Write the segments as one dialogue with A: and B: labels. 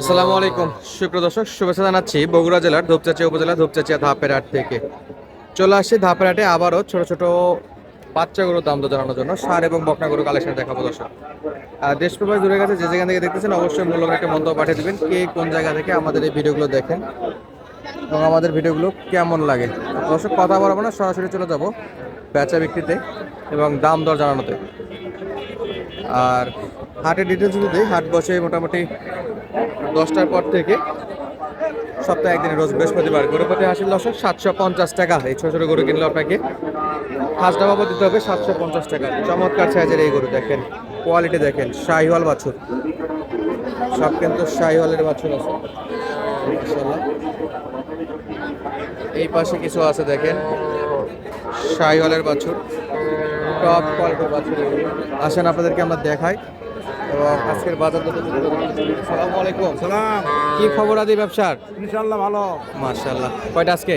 A: আসসালামু আলাইকুম। সুপ্রিয় দর্শক, শুভেচ্ছা জানাচ্ছি বগুড়া জেলার ধূপচাচিয়া উপজেলা ধূপচাচিয়া ধাপের হাট থেকে। চলে আসছি ধাপের হাটে আবারও ছোট ছোট বাচ্চা গরুর দাম জানানোর জন্য। সার এবং বকনা গরু কালেকশন দেখাবো দর্শক। দেশ প্রবাস দূরে গেছে, যে যেখান থেকে দেখতেছেন অবশ্যই মূল্যবান একটা মন্তব্য পাঠিয়ে দেবেন, কে কোন জায়গা থেকে আমাদের এই ভিডিওগুলো দেখেন এবং আমাদের ভিডিওগুলো কেমন লাগে। দর্শক, কথা বলব না, সরাসরি চলে যাব বেচা বিক্রিতে এবং দাম দর জানানোতে। আর হাটের ডিটেলস যদি হাট বসে মোটামুটি দশটার পর থেকে সপ্তাহে একদিন রোজ বৃহস্পতিবার গরুপতি হাসিল দশক সাতশো পঞ্চাশ টাকা। এই ছোটো ছোটো গরু কিনলে আপনাকে হাঁসটা বাবদ দিতে হবে, সাতশো পঞ্চাশ টাকা। চমৎকার সাইজের এই গরু দেখেন কোয়ালিটি দেখেন, শাহিওয়াল বাছুর। সব কিন্তু শাহিওয়ালের বাছুর আছে। এই পাশে কিছু আছে দেখেন, শাহিওয়ালের বাছুর, টপ কোয়ালিটির বাছুর। আসেন আপনাদেরকে আমরা দেখাই। এবং আজকের বাজার দর সালামু আলাইকুম।
B: সালাম।
A: কি খবর আদি ব্যবসার?
B: ইনশাআল্লাহ ভালো।
A: মাশাআল্লাহ। কয়টা আজকে?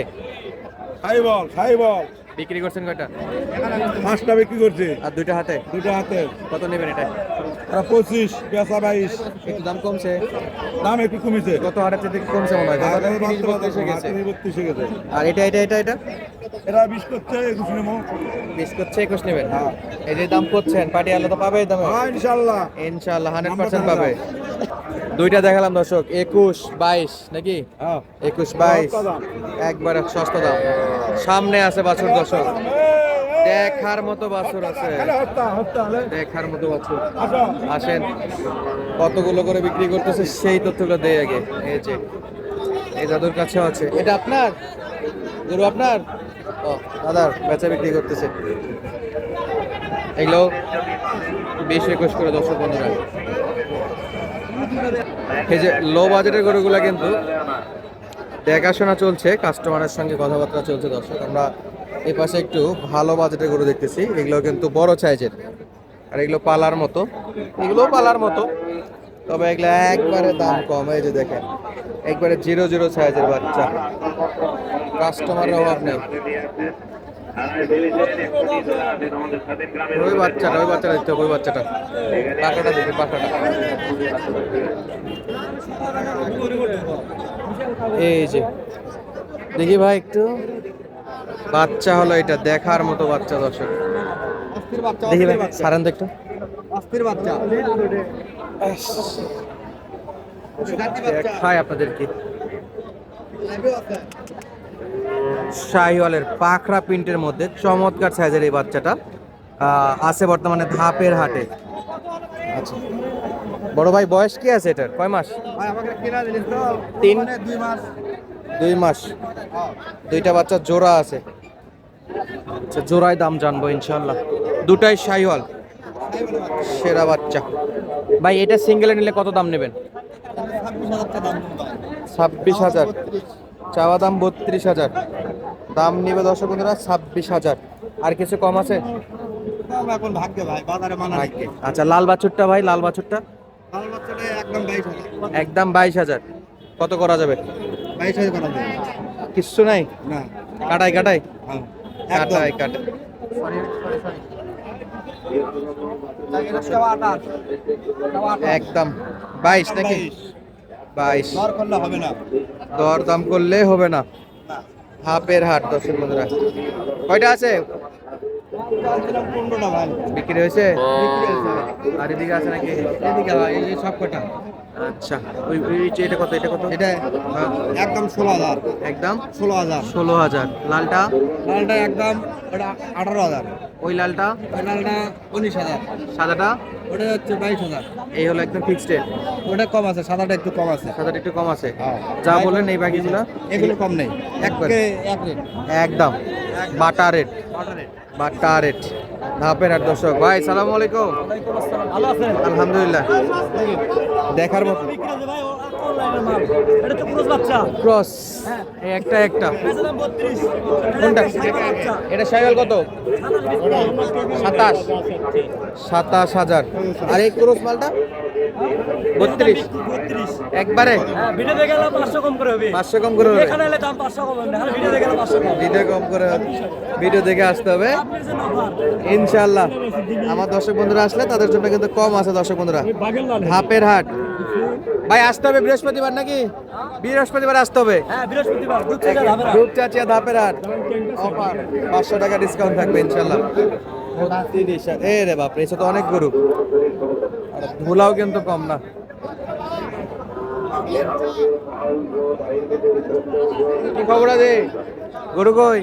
B: হাই বল হাই বল।
A: বিক্রি করছেন কয়টা?
B: পাঁচটা বিক্রি করছে।
A: আর দুইটা হাতে?
B: দুটো হাতে।
A: কত নেবেন এটা?
B: তারা পঁচিশ পেঁচা বাইশ।
A: একটু দাম কমছে।
B: দাম একটু কমেছে।
A: কত হাটের একটু কমছে মনে হয়। বত্রিশে গেছে। আর এটা এটা এটা এটা?
B: এরা বিশ করছে একুশ নেব।
A: বিশ করছে একুশ নেবেন।
B: হ্যাঁ।
A: এই যে দাম করছেন পাটি আলো তো পাবে দামে।
B: হ্যাঁ ইনশাল্লাহ।
A: ইনশাআল্লাহ হান্ড্রেড পার্সেন্ট পাবে। দুইটা দেখালাম দর্শক। একুশ বাইশ নাকি?
B: হ্যাঁ।
A: একুশ বাইশ। একবারে সস্তা দাম। সামনে আছে বাছুর দর্শক। দেখার মতো বাছুর আছে। দেখার মতো বাছুর।
B: আসো।
A: আসেন। কতগুলো করে বিক্রি করতেছে সেই তথ্যগুলো দেয় আগে। এই যে এই দাদুর কাছে আছে। এটা আপনার? গরু আপনার? ও দাদা বেচা বিক্রি করতেছে। এগুলো বিশ একুশ করে দর্শক বন্ধুরা এই যে লো বাজেটের গরুগুলো কিন্তু দেখাশোনা চলছে কাস্টমারের সঙ্গে কথাবার্তা চলছে দর্শক। আমরা এই পাশে একটু ভালো বাজেটের গরু দেখতেছি। এগুলো কিন্তু বড় সাইজের আর এগুলো পালার মতো। এগুলোও পালার মতো। তবে এগুলো একবারে দাম কম। এই যে দেখেন, একবারে জিরো জিরো সাইজের বাচ্চা। কাস্টমারের অভাব নেই। ওই বাচ্চাটা ওই বাচ্চাটা দেখতে ওই বাচ্চাটা। পাখাটা দেখি, পাখাটা। এই যে, দেখি ভাই একটু। বাচ্চা হলো এটা দেখার মতো বাচ্চা দর্শক। দেখি ভাই সারান তো একটু।
B: অস্থির বাচ্চা।
A: খাই আপনাদেরকে। শাহিওয়ালের পাখরা প্রিন্টের মধ্যে চমৎকার সাইজের এই বাচ্চাটা আহ, আছে বর্তমানে ধাপের হাটে। আচ্ছা। বড় ভাই বয়স কি আছে এটার? কয় মাস? তিন।
B: দুই মাস।
A: দুই মাস। দুইটা বাচ্চা জোড়া আছে। আচ্ছা জোড়ায় দাম জানব ইনশাল্লাহ দুটাই শাহিওয়াল সেরা বাচ্চা। ভাই এটা সিঙ্গেলে নিলে কত দাম নেবেন? ছাব্বিশ হাজার। চাওয়া দাম বত্রিশ হাজার। দাম নেবে দর্শক বন্ধুরা ছাব্বিশ হাজার। আর কিছু কম আছে? আচ্ছা লাল বাছুরটা ভাই লাল বাছুরটা?
B: একদম বাইশ হাজার।
A: কত করা যাবে?
B: বাইশ হাজার করা যায়
A: কিচ্ছু নাই?
B: না।
A: কাটাই কাটাই
B: হ্যাঁ।
A: কাটাই কাটাই একদম। বাইশ নাকি? বাইশ।
B: দর করলে হবে না।
A: দর দাম করলে হবে না। হাফের হাট দশের মধ্যে কয়টা আছে? বিক্রি হয়েছে? আর এদিকে আছে নাকি?
B: এদিকে এই যে সব কটা।
A: আচ্ছা ওই ওই এটা কত এটা কত?
B: এটা একদম ষোলো হাজার।
A: একদম?
B: ষোলো হাজার।
A: ষোলো হাজার। লালটা?
B: লালটা একদম ওটা আঠারো হাজার।
A: ওই লালটা?
B: ওই লালটা উনিশ হাজার।
A: সাদাটা?
B: ওটা হচ্ছে বাইশ হাজার।
A: এই হলো একদম ফিক্সড রেট
B: ওটা কম আছে সাদাটা একটু কম আছে।
A: সাদাটা একটু কম আছে।
B: হ্যাঁ।
A: যা বললেন এই বাকিগুলো?
B: এগুলো কম নেই।
A: একবার।
B: এক রেট
A: একদম। বাটা রেট বাটা রেট ধাপের হাট দর্শক। ভাই সালাম আলাইকুম। আলহামদুলিল্লাহ। দেখার মতো। ক্রস একটা একটা। কোনটা? এটা কত? সাতাশ। সাতাশ হাজার। আর এই মালটা? বত্রিশ। একবারে?
C: ভিডিও দেখে
A: আসতে হবে। ইনশাল্লাহ আমার দর্শক বন্ধুরা আসলে তাদের জন্য কিন্তু কম আছে দর্শক বন্ধুরা। ধাপের হাট। ভাই, আসতে হবে বৃহস্পতিবার নাকি? বৃহস্পতিবার আসতে হবে। পাঁচশো টাকা ডিসকাউন্ট থাকবে ইনশাল্লাহ তিরিশ। এ রে বাপরে এসে তো অনেক গরু। আর ধুলাও কিন্তু কম না। কি খবর আছে গরু কই?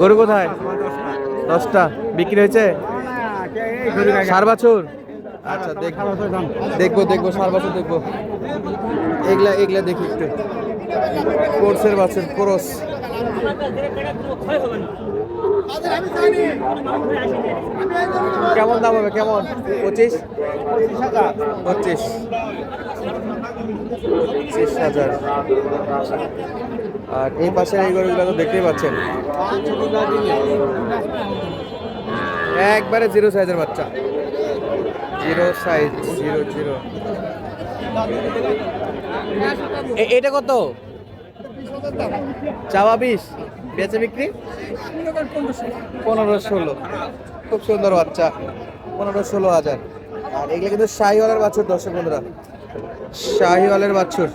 A: গরু কোথায়? দশটা। বিক্রি হয়েছে? সার বছর আচ্ছা দেখব। দেখব সার বছর দেখব। এগুলা এগুলা দেখি একটু। কোর্সের বাছুর কোরস। কেমন দাম হবে? কেমন? পঁচিশ? পঁচিশ। পঁচিশ হাজার। আর এই পাশের এই গরুগুলো তো দেখতেই পাচ্ছেন। একবারে জিরো সাইজের বাচ্চা। Zero size, zero zero. এটা কত? চাওয়া বিশ। বেচে বিক্রি? পনেরো ষোলো। খুব সুন্দর বাচ্চা। পনেরো ষোলো হাজার। আর এগুলো কিন্তু শাহিওয়ালের বাছুর দর্শক বন্ধুরা। শাহিওয়ালের বাছুর।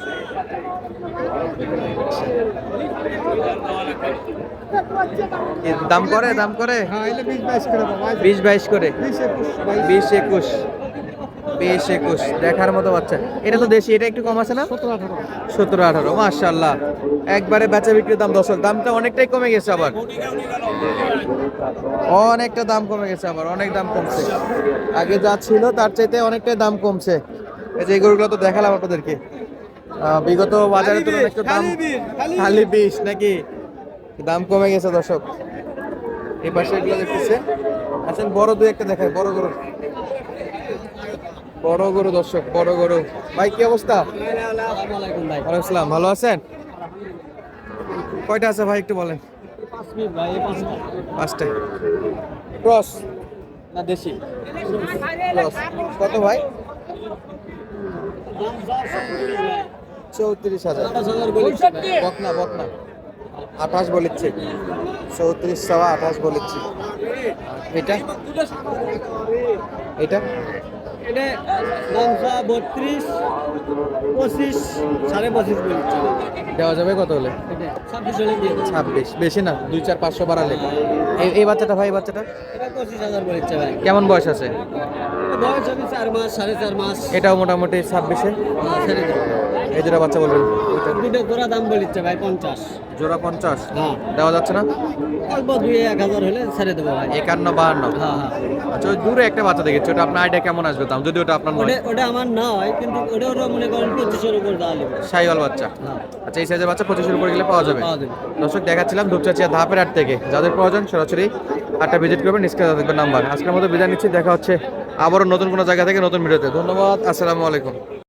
A: দাম করে দাম করে?
B: হ্যাঁ বিশ বাইশ করে
A: বিশ
B: একুশ।
A: বিশ একুশ। দেখার মতো বাচ্চা। এটা তো দেশি এটা একটু কম আছে না?
B: সতেরো আঠারো।
A: মার্শাল্লাহ একবারে বেচা বিক্রির দাম দশ দামটা অনেকটাই কমে গেছে আবার। অনেকটা দাম কমে গেছে আবার অনেক দাম কমছে। আগে যা ছিল তার চাইতে অনেকটাই দাম কমছে। এই যে এই গরুগুলো তো দেখালাম আপনাদেরকে। বিগত বাজারে তুলনায় একটু দাম খালি বিষ নাকি? দাম কমে গেছে দর্শক। এই পাশে এগুলো দেখতেছে। আসেন বড় দুই একটা দেখায় বড় গরু বড় গরু, দর্শক, বড় গরু। ভাই, কি অবস্থা? আসসালাম, ভালো আছেন? কয়টা আছে ভাই, একটু বলেন। পাঁচটা। ক্রস? না, দেশি। ক্রস। কত ভাই? চৌত্রিশ হাজার। বকনা বকনা। আঠাশ বলেছে। চৌত্রিশ সবা আঠাশ বলেছি। এটা? এটা?
C: এটা দামসা বত্রিশ পঁচিশ সাড়ে পঁচিশ
A: দেওয়া যাবে কত হলে?
C: ছাব্বিশ হলে দিয়ে।
A: ছাব্বিশ বেশি না দুই চার পাঁচশো বাড়ালে। এই বাচ্চাটা ভাই বাচ্চাটা?
C: এটা পঁচিশ হাজার ভাই।
A: কেমন বয়স আছে?
C: বয়স হবে চার মাস সাড়ে চার মাস।
A: এটাও মোটামুটি ছাব্বিশে। এই দুটো বাচ্চা বলবেন?
C: দুটো জোড়া দাম বলিচ্ছে ভাই পঞ্চাশ।
A: জোড়া পঞ্চাশ?
C: হ্যাঁ।
A: দেওয়া যাচ্ছে না?
C: অল্প দুই এক হাজার হলে ছেড়ে দেবো ভাই।
A: একান্ন বাহান্ন?
C: হ্যাঁ হ্যাঁ।
A: আচ্ছা ওই দূরে একটা বাচ্চা দেখেছি ওটা আপনার আইডিয়া কেমন আসবে দাম? যদি ওটা আপনার নয়
C: ওটা আমার না হয় কিন্তু ওটা ওটা মনে করেন পঁচিশের উপর দেওয়া
A: সাইওয়াল বাচ্চা। আচ্ছা এই সাইজের বাচ্চা পঁচিশের উপরে গেলে পাওয়া যাবে? দর্শক দেখাচ্ছিলাম ধাপের হাট থেকে। যাদের প্রয়োজন সরাসরি হাটটা ভিজিট করবেন স্ক্রিনে নাম্বার। আজকের মতো বিদায় নিচ্ছি দেখা হচ্ছে আবারও নতুন কোনো জায়গা থেকে নতুন ভিডিওতে। ধন্যবাদ আসসালামু আলাইকুম।